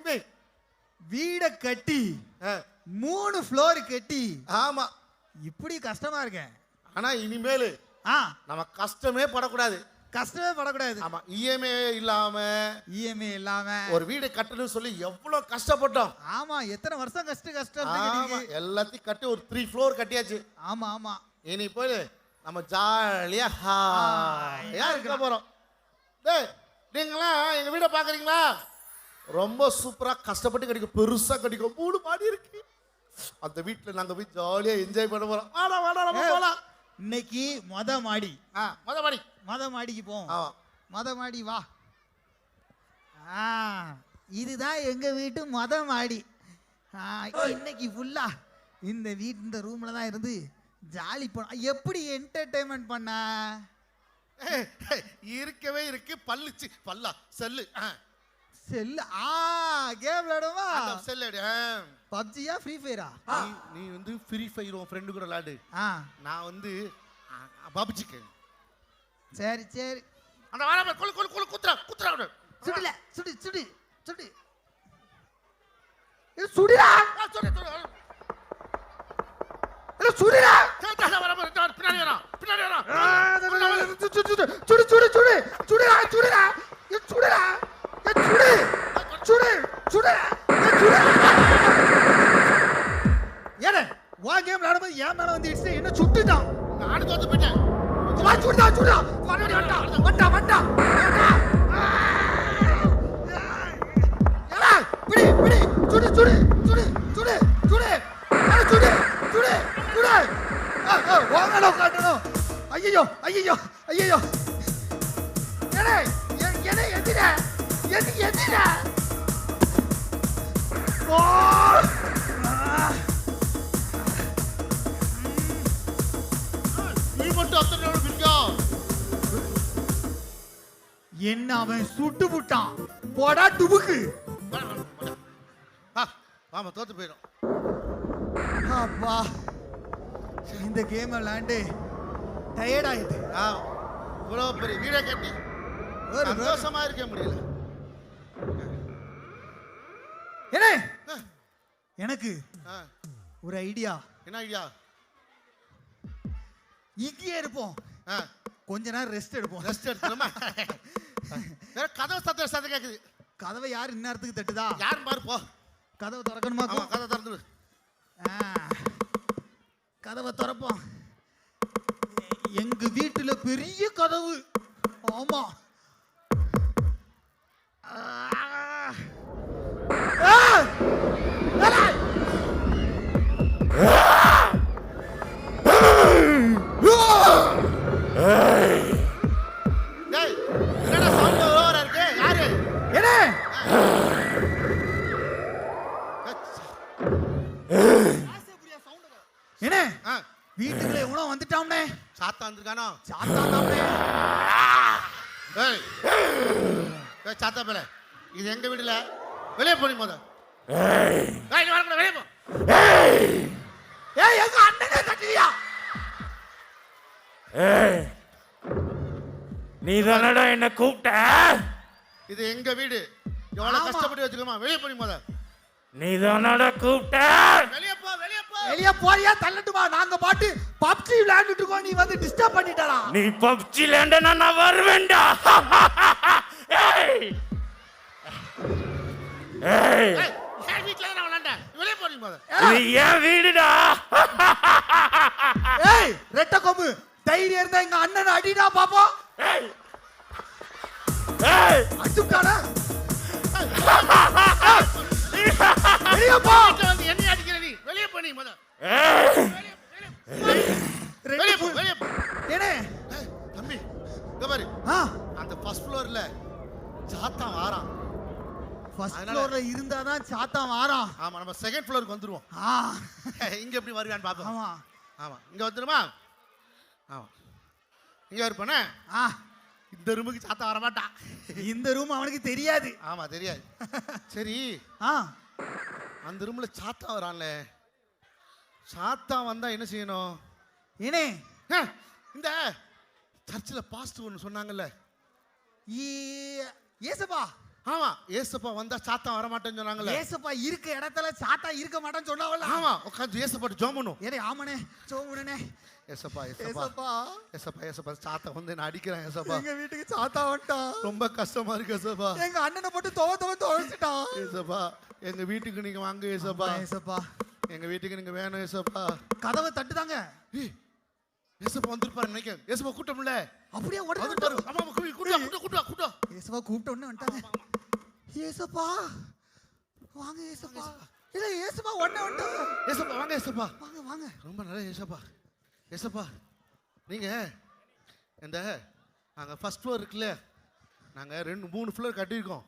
தம்பி வீட கட்டி மூணு ஃப்ளோர் கட்டி ஆமா. இப்படி கஷ்டமா இருக்கேன் ஆனா இனிமேல் ஆ. நம்ம கஷ்டமே படக்கூடாது. கஷ்டமே படக்கூடாது. ஆமா இஎம்ஐ இல்லாம இஎம்ஐ இல்லாம. ஒரு வீடு கட்டணும்னு சொல்லி எவ்வளவு கஷ்டப்பட்டோம். ஆமா எத்தனை வருஷம் கஷ்ட கஷ்டம் ஆமா எல்லாத்தையும் கட்டி ஒரு த்ரீ ஃப்ளோர் கட்டியாச்சு. ஆமா ஆமா. இனி போய் நம்ம ஜாலியா ஹாயா இருக்க போறோம். டேய் நீங்களாம் எங்க வீடை பாக்குறீங்களா ரொம்ப சூப்பரா கஷ்டப்பட்டு கிடைக்கும். பெருசா கிடைக்கும். மூணு மாடி இருக்கு. அந்த வீட்டுல நாங்க போய் ஜாலியா என்ஜாய் பண்ண போறோம். வாடா வாடா நம்ம போலாம் இன்னைக்கு மொத மாடி. ஆ மொத மாடி. மொத மாடிக்கு போவோம் ஆமா மொத மாடி வா. ஆ இதுதான் எங்க வீட்டு மொத மாடி. இன்னைக்கு ஃபுல்லா இந்த வீட்டு இந்த ரூம்ல தான் இருந்து ஜாலி பண்ண எப்படி என்டர்டைன்மெண்ட் பண்ண? இருக்கவே இருக்கு. பல்லுச்சு. பல்லா செல்லு. ஆ, செல்லு. ஆ கேம் விளையாடுமா ஆ. பப்ஜியா ஃப்ரீ ஃபயரா நீ வந்து ஃப்ரீ ஃபயர் உன் ஃப்ரெண்டு கூட விளையாடு. நான் வந்து பப்ஜிக்கு. சரி சரி. அந்த வாழ கொழு கொழு கொழு குத்துறா குத்துறா. சுடுல சுடு சுடு சுடு. சுடுடா! சொல்லு. இல்ல சுடுடா! சரி, வர, வர, வர, பின்னாடி பின்னாடி வரான் சுடு சுடு சுடு சுடு சுடு. சுடுடா சுடுடா. சுடுடா. சுடு சுடு சுடு சுடு ஏனே வா கேம் விளையாடும்போது ஏன் மேல வந்து இடிச்சு என்ன சுட்டுட்டான் நானும் தோத்து போயிட்டேன் வா சுடுடா சுடுடா வண்டா வண்டா வண்டா வண்டா ஏடா பிடி பிடி சுடு சுடு சுடு சுடு சுடு அட சுடு சுடு சுடு வாங்கடா காட்டணும் ஐயோ ஐயோ ஐயோ ஏடே ஏடே எதிரே எதி பிடிக்கா என்ன அவன் சுட்டு விட்டான் போடா டுபுக்கு. ஆமா தோத்து போயிடும் அப்பா இந்த கேம் விளையாண்டு டயர்ட் ஆயிட்டு ஆ இவ்வளோ பெரிய வீடை கட்டி சந்தோஷமா இருக்க முடியல. என்ன? எனக்கு ஒரு ஐடியா. என்ன ஐடியா? இங்கேயே இருப்போம். கொஞ்ச நேரம் ரெஸ்ட் எடுப்போம். ரெஸ்ட் எடுத்துருமா வேற கதவு சத்த சத்தம் கேக்குது. கதவை யார் இந்நேரத்துக்கு தட்டுதா? யாரும் பாரு போ. கதவை திறக்கணுமா ஆமா கதை திறந்துரு. ஆ, கதவை திறப்போம். எங்க வீட்டுல பெரிய கதவு. ஆமா. ஆ. என்ன என்ன ஆ வீட்டுக்குள்ள எவனோ வந்துட்டாம்னே சாத்தா வந்திருக்கானோ சாத்தா ஏய் ஏய் சாத்தா பேல இது எங்க வீடுல வெளியே போனி மொத. ஏய். நீ வரக்கூடாது வெளியே போ. ஏய். எங்க அண்ணனே தட்டுவியா ஏய். நீ தானடா என்ன கூப்பிட்ட? இது எங்க வீடு? எவ்வளவு. கஷ்டப்பட்டு வச்சுக்கோமா. வெளியே போனி மொத. நீ தானடா கூப்பிட்ட? வெளியே போ வெளியே போ. வெளிய போறியா? தள்ளட்டுமா நாங்க பாட்டு பப்ஜி விளையாண்டுட்டு இருக்கோம். நீ வந்து டிஸ்டர்ப் பண்ணிட்டடா. நீ பப்ஜி லேண்டனா நான் வருவேன்டா. ஏய். தான் நான் விளையாண்டேன் வெளியே போனி மொத இது என் வீடுடா. ஏய் ரெட்ட கொம்பு. தைரியம் இருந்தா எங்க அண்ணன் அடிடா பாப்போம். ஏய். ஏய். வெளிய போ. வந்து என்ன அடிக்கிற நீ? வெளியே போனி மொத ஏய். வெளியே போ வெளியே போ. ஏனே? ஏய், தம்பி பாரு. ஆ. அந்த ஃபர்ஸ்ட் ஃப்ளோர்ல சாத்தான் வாரான். ஃபர்ஸ்ட் ஃப்ளோர்ல இருந்தாதான் சாத்தான் வாரான். ஆமா நம்ம செகண்ட் ஃப்ளோருக்கு வந்துருவோம். ஆ. இங்க எப்படி வருவான்னு பாப்போம் ஆமா. ஆமா இங்க வந்துருமா? ஆமா. இங்க இருப்பானே ஆ. இந்த ரூமுக்கு சாத்தா வர மாட்டான் இந்த ரூம் அவனுக்கு தெரியாது. ஆமா தெரியாது. சரி. ஆ. அந்த ரூம்ல சாத்தா வரான்ல. சாத்தா வந்தா என்ன செய்யணும்? ஏனே? இந்த சர்ச்சில் பாஸ்ட் ஒன்று சொன்னாங்கல்ல. ஏசப்பா. ஆமா ஏசப்பா வந்தா சாத்தான் வர மாட்டேன்னு சொன்னாங்கல்ல. ஏசப்பா இருக்க இடத்துல சாத்தா இருக்க மாட்டேன்னு சொன்னாவல்ல. ஆமா உட்காந்து ஏசப்பாட்டு ஜோம் பண்ணும் ஏடே ஆமாண்ணே சோமுனே ஏசப்பா ஏசப்பா. ஏசப்பா. ஏசப்பா ஏசப்பா சாத்தா வந்து நான் அடிக்கிறேன் ஏசப்பா. எங்க வீட்டுக்கு சாத்தா வந்துட்டான். ரொம்ப கஷ்டமா இருக்கு ஏசப்பா. எங்க அண்ணனை போட்டு துவ துவ துவைச்சிட்டான். ஏசப்பா எங்க வீட்டுக்கு நீங்க வாங்க ஏசப்பா. ஏசப்பா. எங்க வீட்டுக்கு நீங்க வேணும் ஏசப்பா. கதவை தட்டுதாங்க. ஏசப்பா வந்திருப்பாரு நினைக்கிறேன். ஏசப்பா கூட்டம்ல. அப்படியே உடனே கூட்டா கூட்டா கூட்டா கூட்டா ஏசப்பா கூப்பிட்ட உடனே வந்துட்டாங்க. ஏசப்பா வாங்க ஏசப்பா இல்ல ஏசப்பா உடனே வந்துட்டாங்க ஏசப்பா வாங்க ஏசப்பா வாங்க வாங்க. ரொம்ப நல்ல ஏசப்பா ஏசப்பா நீங்க இந்த அங்கே ஃபர்ஸ்ட் ஃப்ளோர் இருக்குல்ல நாங்கள் ரெண்டு மூணு ஃப்ளோர் கட்டியிருக்கோம்.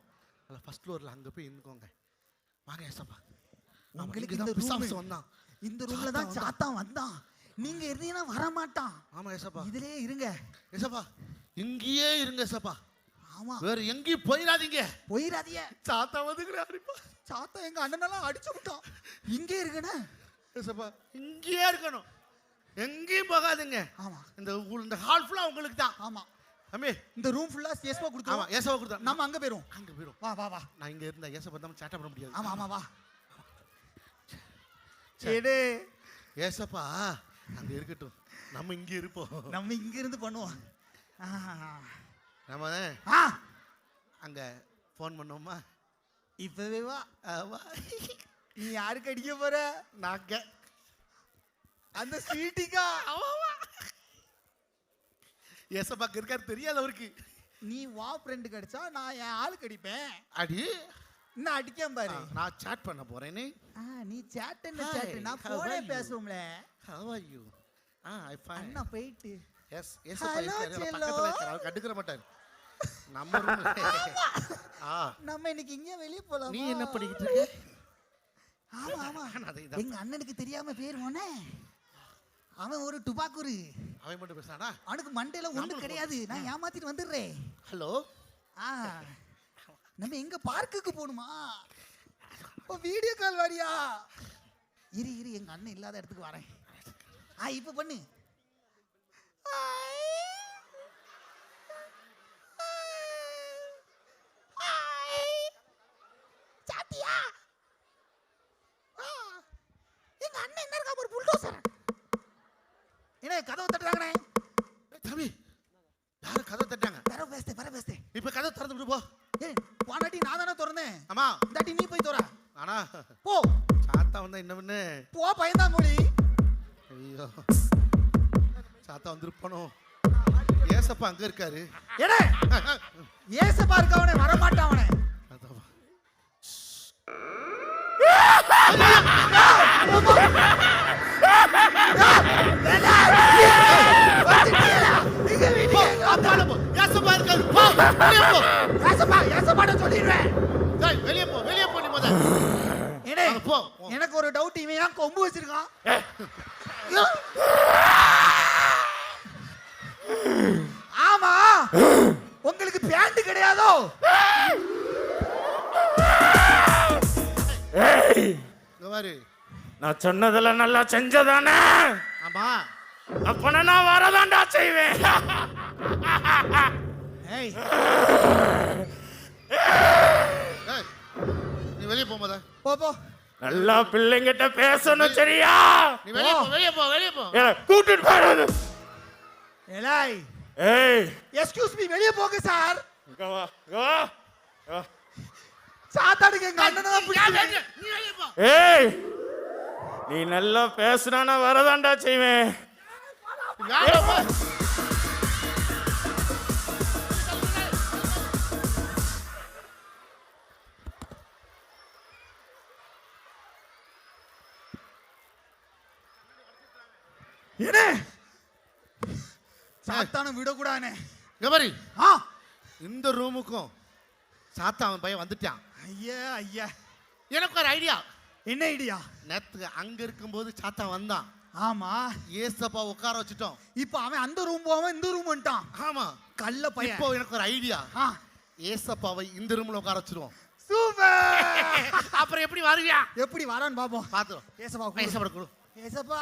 அதில் ஃபர்ஸ்ட் ஃப்ளோரில் அங்கே போய் இருந்துக்கோங்க. வாங்க ஏசப்பா உங்களுக்கு இந்த பிசாசு வந்தான். இந்த ரூம்ல தான் சாத்தான் வந்தான். நீங்க இருந்தீங்கன்னா வர மாட்டான் ஆமாம் ஏசப்பா இதுலயே இருங்க. ஏசப்பா இங்கேயே இருங்க ஏசப்பா ஆமா. வேற எங்கேயும் போயிடாதீங்க போயிடாதீங்க சாத்தா வந்துக்கிறேன் அடிப்பா. சாத்தா எங்க அண்ணனெல்லாம் அடிச்சு விட்டான். இங்கே ஏசப்பா இங்கேயே இருக்கணும். எங்கேயும் போகாதீங்க. ஆமா. இந்த இந்த ஹால் ஃபுல்லாக உங்களுக்கு தான். ஆமா. அம்மே. இந்த ரூம் ஃபுல்லா ஏசப்பா ஆமாம் கொடுத்துருவோம். ஏசப்பா கொடுத்தா. நம்ம அங்க போயிரும் அங்கே போயிடும் வா வா வா. நான் இங்கே இருந்தா ஏசப்பா தான் சேட்டை பண்ண முடியாது. ஆமா ஆமா வா. சரி. ஏசப்பா அங்க இருக்கட்டும். நம்ம இங்க இருப்போம். நம்ம இங்க இருந்து பண்ணுவோம். நம்ம ஆ. அங்க ஃபோன் பண்ணோமா இப்பவே வா. ஆமா. நீ யாருக்கு அடிக்க போற? நாங்க அந்த ஸ்வீட்டிக்கா? ஏசப்பாக்கு இருக்காரு தெரியாது அவருக்கு. நீ வா ஃப்ரெண்டுக்கு அடிச்சா நான் என் ஆளுக்கு அடிப்பேன். அடி. இன்னும் அடிக்காம பாரு. நான் சாட் பண்ண போறேனே ஆ, நீ சேட் என்ன சேட் நான் போனே? பேசுவோம்ல. How are you? ஆ ஐ ஃபைன் அண்ணா போயிட்டு. Yes cello. பக்கத்துல கண்டுக்கிற மாட்டார். நம்ம ஆ. நம்ம இன்னைக்கு இங்க வெளிய போலாம்? நீ என்ன பண்ணிக்கிட்டு இருக்க? ஆமா ஆமா. எங்க அண்ணனுக்கு தெரியாம பேர் போனே அவன் ஒரு டுபாக்குரு அவன் மட்டும் பேசுறானா? அவனுக்கு மண்டையில ஒண்ணு கிடையாது. நான் ஏமாத்திட்டு வந்துடுறேன். ஹலோ? ஆ. நம்ம எங்க பார்க்குக்கு போகணுமா? வீடியோ கால் வாடியா? இரு இரு எங்க அண்ணன் இல்லாத இடத்துக்கு வரேன். ஆ இப்போ பண்ணு. கதவை தட்டுறாங்கண்ணே? தம்பி யாரும் கதை தட்டாங்க பெற பேசுதே பெற பேசுதே இப்ப கதை திறந்து விட்டு போ. ஏய் போனாட்டி நான் தானே திறந்தேன். ஆமா. இந்தாட்டி நீ போய் தோற. ஆனா போ. சாத்தா வந்தா என்ன பண்ணு போ பயந்தாங்கோழி. ஐயோ. சாத்தா வந்திருப்பானோ ஏசப்பா அங்க இருக்காரு ஏசப்பா இருக்கவனே வர மாட்டாவனே அதான். போ, அப்பால போ. ஏசப்பா இருக்காரு. போ, வெளிய போ. ஏசப்பா ஏசப்பாட சொல்லிடுவேன் டேய், வெளிய போ, வெளிய போ நீ முத. எடே அங்க போ, போ. எனக்கு ஒரு டவுட் இவன் ஏன் கொம்பு வச்சிருக்கான் ஆமா. உங்களுக்கு பேண்ட் கிடையாதோ. நான் சொன்னதெல்லாம் நல்லா செஞ்சதானே? ஆமா. அப்பனா நான் வரதாண்டா செய்வேன். நீ வெளிய போ முத. போ போ. நல்லா பிள்ளைங்கிட்ட பேசணும் சரியா? நீ வெளிய போ, வெளிய போ, வெளிய போ. கூட்டிட்டு போறது ஏலாய். ஏய். எக்ஸ்கியூஸ் மீ வெளியே போங்க சார். இங்க வா இங்க வா. சாத்தாடுக்கு எங்க அண்ணனை தான் நீ பிடிக்கும் வெளிய- நீ வெளிய போ. ஏய். நீ நல்லா பேசுனா நான் வரதாண்டா செய்வேன். ஏனே சாத்தான விடக்கூடாதுனே. இங்க பாரு. ஆ. இந்த ரூமுக்கும் சாத்தா அவன் பையன் வந்துட்டான். ஐயா ஐயா. எனக்கு ஒரு ஐடியா. என்ன ஐடியா? நேத்து அங்க இருக்கும்போது சாத்தா வந்தான். ஆமா. ஏசப்பா உட்கார வச்சுட்டோம். இப்போ அவன் அந்த ரூம் போவான் இந்த ரூம் வந்துட்டான். ஆமா. கள்ள பையன். இப்போ எனக்கு ஒரு ஐடியா. ஏசப்பாவை இந்த ரூம்ல உட்கார வச்சிருவோம். சூப்பர். அப்புறம் எப்படி வருவியா? எப்படி வரான்னு பாப்போம். பாத்துரும் ஏசப்பா. ஏசப்பா ஏசப்பா.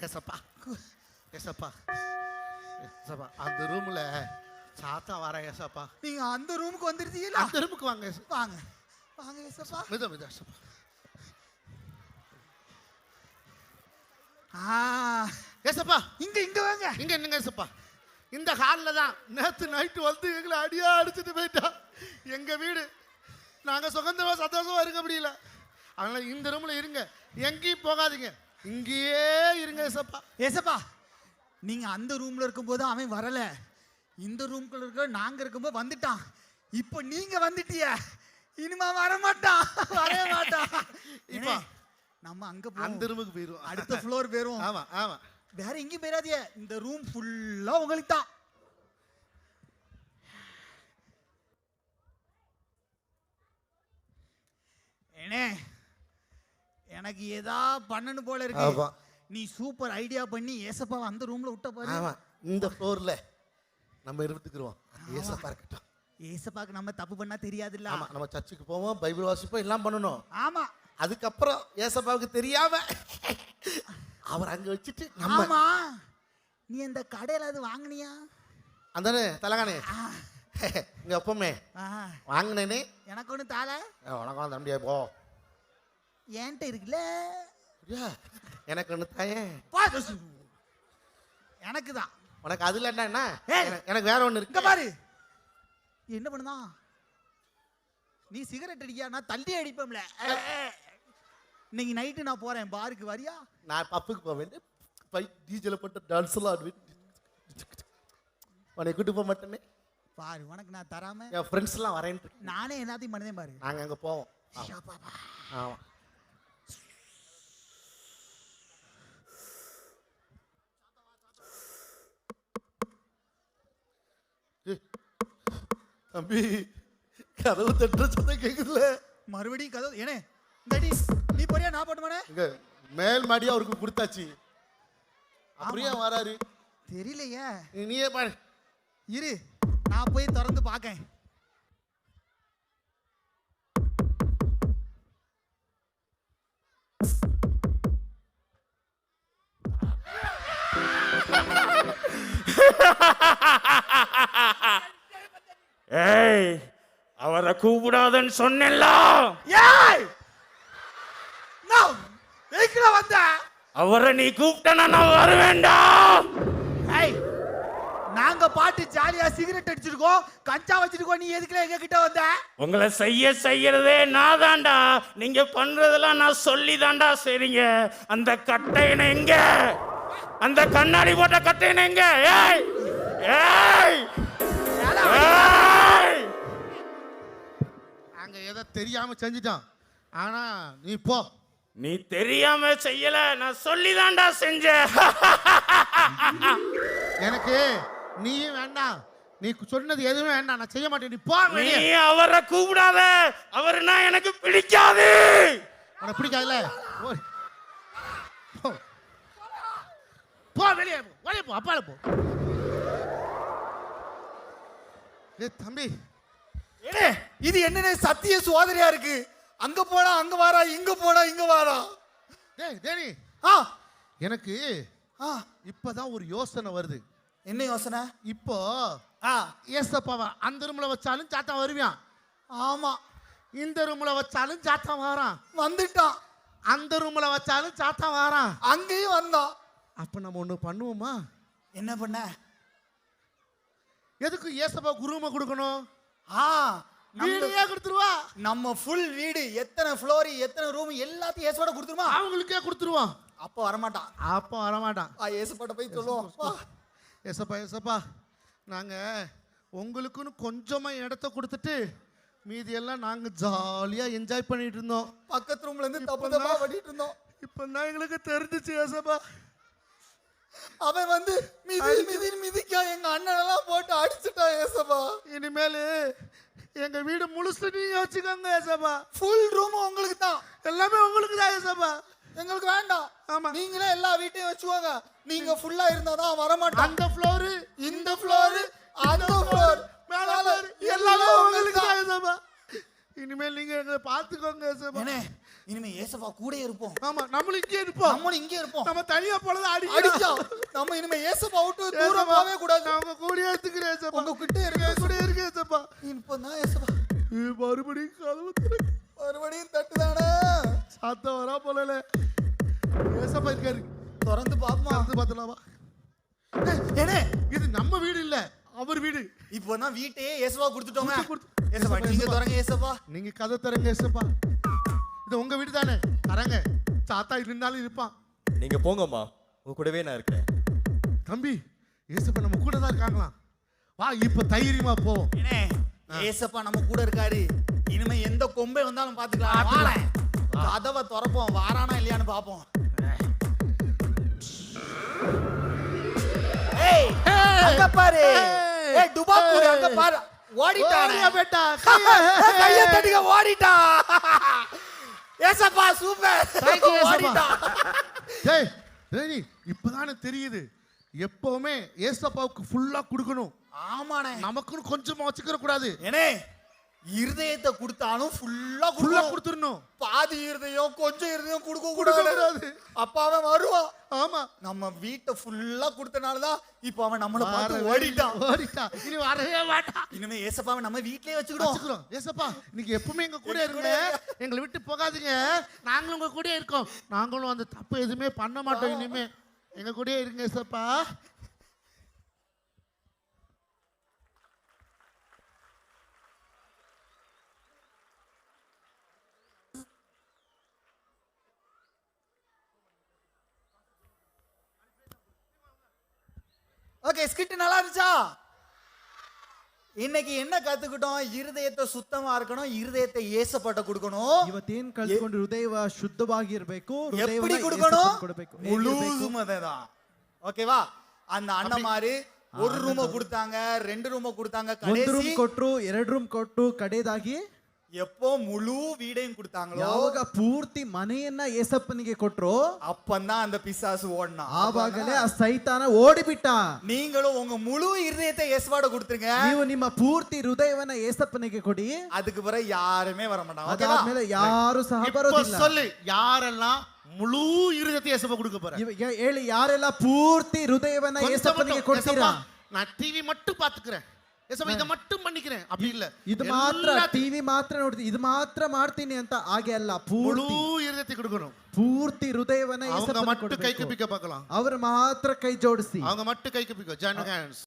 ஏசப்பா. ஏசப்பா. ஏசப்பா அந்த ரூம்ல சாத்தா வரேன் ஏசப்பா. நீங்க அந்த ரூமுக்கு வந்துருச்சீங்களா அந்த ரூமுக்கு வாங்க வாங்க. வாங்க ஏசப்பா. மித மித ஏசப்பா. ஆ. ஏசப்பா. இங்க இங்க வாங்க. இங்க என்னங்க ஏசப்பா. இந்த ஹாலில் தான் நேற்று நைட்டு வந்து எங்களை அடியா அடிச்சுட்டு போயிட்டா. எங்க வீடு. நாங்க சுதந்திரமா சந்தோஷமா இருக்க முடியல. அதனால இந்த ரூம்ல இருங்க. எங்கேயும் போகாதீங்க. இங்கேயே இருங்க ஏசப்பா. ஏசப்பா நீங்க அந்த ரூம்ல இருக்கும்போது அவன் வரல. இந்த ரூம்குள்ள இருக்க நாங்க இருக்கும்போது வந்துட்டான். இப்போ நீங்க வந்துட்டிய. இனிமே வர மாட்டான் வரவே மாட்டான். இப்போ நம்ம அங்க அந்த ரூமுக்கு போயிருவோம். அடுத்த ஃப்ளோர் போயிரும் ஆமா ஆமா. வேற எங்கேயும் போயிடாதீங்க. இந்த ரூம் ஃபுல்லா உங்களுக்கு தான். எனக்கு ஏதா பண்ணணும் போல. இருக்கு. நீ சூப்பர் ஐடியா பண்ணி ஏசப்பாவை அந்த ரூம்ல விட்ட பாரு. ஆமா இந்த ஃப்ளோர்ல நம்ம இருந்துக்குருவோம். ஏசப்பா இருக்கட்டும். ஏசப்பாக்கு நம்ம தப்பு பண்ணா தெரியாதுல்ல. ஆமா நம்ம சர்ச்சுக்கு போவோம் பைபிள் வாசிப்போம் எல்லாம் பண்ணணும். ஆமா. அதுக்கப்புறம் ஏசப்பாவுக்கு தெரியாம அவர் அங்க வச்சுட்டு ஆமா. நீ அந்த கடையில அது வாங்குனியா? அந்தானே தலகானே இங்க எப்பவுமே வாங்கினேனே. எனக்கு ஒண்ணு தால உனக்கு தம்பியா போ. என்கிட்ட இருக்குல்ல? எனக்கு ஒன்று தாயேன் எனக்கு தான். உனக்கு அதுல என்ன. எனக்கு- வேற ஒன்று இருக்கு. பாரு. என்ன பண்ணுதான் நீ சிகரெட் அடிக்கியா நான் தள்ளி அடிப்போம்ல இன்னைக்கு நைட்டு நான் போறேன். பாருக்கு வரியா? நான் பப்புக்கு போவேன். பை டீஜில் போட்டு டான்ஸ் எல்லாம் ஆடுவேன். உன்னை கூட்டு போக மாட்டேனே. பாரு உனக்கு நான் தராம என் ஃப்ரெண்ட்ஸ் எல்லாம் வரேன்ட்டு. நானே எல்லாத்தையும் பண்ணுதேன் பாரு. நாங்க அங்க போவோம். ஆமா. தம்பி கதவு தட்டுற சத்தம் கேக்குதுல மறுபடியும் கதவு ஏனே இந்தாடி நீ போறியா? நான் போட்டுமானே? இங்க மேல் மாடி அவருக்கு கொடுத்தாச்சு. அப்படியே வராரு. தெரியலையே. நீயே பாரு இரு நான் போய் திறந்து பார்க்கேன். ஏய் அவரை கூப்பிடாதன்னு சொன்னேன்ல. ஏய் நான் எதுக்குல வந்த அவரை நீ கூப்பிட்டனா நான் வருவேன்டா. ஏய் நாங்க பாட்டு ஜாலியா சிகரெட் அடிச்சிருக்கோம் கஞ்சா வச்சிருக்கோம் நீ எதுக்குல எங்க கிட்ட வந்த? உங்களை செய்ய செய்யறதே நான் தான்டா நீங்க பண்றதெல்லாம் நான் சொல்லி தான்டா சரிங்க அந்த கட்டையனை எங்க? அந்த கண்ணாடி போட்ட கட்டையனை எங்க? ஏய் ஏய். ஏய் ஏதோ தெரியாம செஞ்சுட்டான். ஆனா நீ போ. நீ தெரியாம செய்யல நான் சொல்லி தான்டா செஞ்சேன். எனக்கு நீயும் வேண்டாம். நீ சொன்னது எதுவும் வேண்டாம். நான் செய்ய மாட்டேன். நீ போ நீ அவரை கூப்பிடாத. அவருனா எனக்கு பிடிக்காது. உனக்கு பிடிக்காதுல்ல. போ. வெளியே போ. வெளியே போ. அப்பால போ. ஏ தம்பி. ஏனே இது என்னன்னு சத்திய சோதனையா இருக்கு? அங்க போனா அங்க வாரா இங்க போனா இங்க வாரா டேய் டேனி ஆ. எனக்கு ஆ. இப்பதான் ஒரு யோசனை வருது. என்ன யோசனை? இப்போ ஆ. ஏசப்பாவா அந்த ரூம்ல வச்சாலும் சாத்தான் வருவான் ஆமா. இந்த ரூம்ல வச்சாலும் சாத்தான் வரான். வந்துட்டான். அந்த ரூம்ல வச்சாலும் சாத்தான் வரான். அங்கேயும் வந்தான். அப்ப நம்ம ஒண்ணு பண்ணுவோமா? என்ன பண்ண? எதுக்கு ஏசப்பா குருமை கொடுக்கணும்? ஆ வீடையே கொடுத்துருவா. நம்ம ஃபுல் வீடு எத்தனை ஃப்ளோர் எத்தனை ரூம் எல்லாத்தையும் ஏசோட கொடுத்துருமா? அவங்களுக்கே கொடுத்துருவோம் அப்போ வரமாட்டான். அப்போ வரமாட்டான். ஆ ஏசுப்பாட்ட போய் சொல்லுவோம். ஏசப்பா ஏசப்பா நாங்க உங்களுக்குன்னு கொஞ்சமா இடத்த கொடுத்துட்டு மீதி எல்லாம் நாங்க ஜாலியா என்ஜாய் பண்ணிட்டு இருந்தோம். பக்கத்து ரூம்ல இருந்து தப்பு தப்பா பண்ணிட்டு இருந்தோம். இப்போ தான் எங்களுக்கு தெரிஞ்சிச்சு ஏசப்பா அவன் வந்து மிதி வச்சுக்கோங்க ஏசப்பா. ஃபுல் ரூம் உங்களுக்கு தான் எல்லாமே உங்களுக்கு தான் ஏசப்பா. எங்களுக்கு வேண்டாம். ஆமா. நீங்களே எல்லா வீட்டையும் வச்சுக்கோங்க. நீங்க ஃபுல்லா இருந்தா தான் வர மாட்டான் அந்த ஃப்ளோரு இந்த ஃப்ளோர் அந்த ஃப்ளோர் மேல எல்லாமே உங்களுக்கு தான் ஏசப்பா. இனிமேல் நீங்க எங்களை பார்த்துக்கோங்க ஏசப்பா. இனிமே ஏசப்பா கூட இருப்போம். ஆமா நம்மளும் இங்கே இருப்போம். நம்மளும் இங்கே இருப்போம். நம்ம தனியா போலதான் அடி அடிச்சா நம்ம இனிமே ஏசப்பா விட்டு தூரம் போகவே கூடாது. உங்க கூடயே எடுத்துக்கிறேன் ஏசப்பா. உங்க கிட்ட இருக்க கூட இருக்கு ஏசப்பா. இப்பதான் ஏசப்பா மறுபடியும் கதவு. மறுபடியும் தட்டுதானே? சாத்தம் வரா போலல. ஏசப்பா இருக்காரு. திறந்து பாப்போமா திறந்து பார்த்தலாமா ஏனே இது நம்ம வீடு இல்ல அவர் வீடு. இப்போதான் வீட்டையே ஏசப்பா கொடுத்துட்டோங்க கொடுத்து, கொடுத்து. ஏசப்பா நீங்க. திறங்க ஏசப்பா. நீங்க கதை தரங்க ஏசப்பா. இது உங்க வீடு தானே. தரங்க. சாத்தா இருந்தாலும் இருப்பான். நீங்க போங்கம்மா. உங்க கூடவே நான் இருக்கிறேன். தம்பி ஏசப்பா நம்ம கூட தான் இருக்காங்களாம். வா இப்ப தைரியமா போவோம் ஏனே ஏசப்பா நம்ம கூட இருக்காரு. இனிமே எந்த கொம்பை வந்தாலும் பாத்துக்கலாம். கதவை திறப்போம். வாரானா இல்லையான்னு பாப்போம் ஏய் அங்க பாரு. ஏய். டுபாக்கூர் அங்க பாரு. ஓடிட்டானே. ஓடியா பேட்டா. கைய தட்டிக்க ஓடிட்டா. ஏசப்பா சூப்பர். ஏசப்பா. ஓடிட்டான் டேய் டேய் இப்பதானே தெரியுது. எப்பவுமே ஏசப்பாவுக்கு ஃபுல்லா கொடுக்கணும். ஆமாண்ணே. நமக்குன்னு கொஞ்சமா வச்சுக்கிற கூடாது. ஏனே இருதயத்தை கொடுத்தாலும் ஃபுல்லா ஃபுல்லா கொடுத்துடணும். பாதி இருதயம் கொஞ்சம் இருதயம் கொடுக்க கூடாது. அப்ப அவன் வருவான். ஆமா. நம்ம வீட்டை ஃபுல்லா கொடுத்தனால தான் இப்போ அவன் நம்மள பார்த்து ஓடிட்டான். ஓடிட்டான். இனி வரவே மாட்டான். இனிமே ஏசப்பாவை நம்ம வீட்லயே வச்சுக்கிடுவோம். வச்சுக்கிறோம். ஏசப்பா நீங்க எப்பவுமே எங்க கூட இருங்க. எங்களை விட்டு போகாதீங்க. நாங்களும் உங்க கூட இருக்கோம். நாங்களும் அந்த தப்பு எதுவுமே பண்ண மாட்டோம் இனிமே. எங்க கூட இருங்க ஏசப்பா. ஓகே ஸ்கிட் நல்லா இருந்துச்சா இன்னைக்கு என்ன கத்துக்கிட்டோம் இருதயத்தை சுத்தமா இருக்கணும் இருதயத்தை ஏசப்பட்ட கொடுக்கணும் ಇವತ್ತೇನ್ ಕಲ್ತ್ಕೊಂಡು ಹೃದಯ ಶುದ್ಧವಾಗಿರ್ಬೇಕು எப்படி ಹೃದಯವನ್ನ கொடுக்கணும் ಯೇಸುವಿಗೆ ಕೊಡ್ಬೇಕು ಹೇಗಿರ್ಬೇಕು? முழுதும் அதேதான் ஓகேவா அந்த அண்ணமாரு ஒரு ரூம கொடுத்தாங்க ரெண்டு ரூம கொடுத்தாங்க ಒಂದ್ ರೂಮ್ கடைசி ಕೊಟ್ರು ಎರಡ್ ರೂಮ್ ಕೊಟ್ಟು ಕಡೆದಾಗಿ எப்போ முழு வீடையும் கொடுத்தாங்களோ ಯಾವಾಗ ಪೂರ್ತಿ ಮನೆಯನ್ನ ಏಸಪ್ಪನಿಗೆ ಕೊಟ್ರು அப்பந்தான் அந்த பிசாசு ஓடினான் ಆವಾಗಲೇ ಆ ಸೈತಾನ ಓಡಿಬಿಟ್ಟ நீங்களும் உங்க முழு இருதயத்தை ஏசப்பாட கொடுத்துருங்க ನೀವು ನಿಮ್ಮ ಪೂರ್ತಿ ಹೃದಯವನ್ನ ಏಸಪ್ಪನಿಗೆ ಕೊಡಿ அதுக்கு பிறகு யாருமே வர மாட்டாங்க ஓகேவா ಅದಾದ್ಮೇಲೆ ಯಾರು ಸಹ இப்ப ಬರೋದಿಲ್ಲ சொல்லு யாரெல்லாம் முழு இருதயத்தை ஏசப்பா கொடுக்க போறேன் ಇವ- ಯ- ಹೇಳಿ ಯಾರೆಲ್ಲ ಪೂರ್ತಿ ಹೃದಯವನ್ನ கொஞ்சம் ಏಸಪ್ಪನಿಗೆ மட்டும், ಕೊಡ್ತೀರಾ ஏசப்பா, நான் டிவி மட்டும் பாத்துக்கிறேன் ಇದ ಮಟ್ಟು ಮಣ್ಣಿಕಿನೆ ಅಪ್ಪಿಲ್ಲ ಇದು ಮಾತ್ರ ಟಿವಿ ಮಾತ್ರ ನೋಡ್ತೀನಿ ಇದು ಮಾತ್ರ ಮಾಡ್ತೀನಿ ಅಂತ ಹಾಗೆ ಅಲ್ಲ ಪೂರ್ತಿ ಇರತೈತಿ ಹುಡುಗನು ಪೂರ್ತಿ ಹೃದಯವನ್ನ ಮಟ್ಟು ಕೈ ಕಪ್ಪಿಕ ಪಾಕಲಾಂ ಅವ್ರ ಮಾತ್ರ ಕೈ ಜೋಡಿಸಿ ಅವಂಗ ಮಟ್ಟು ಕೈ ಕಪ್ಪಿಕ ಜಾಯಿಂಟ್ ಹ್ಯಾಂಡ್ಸ್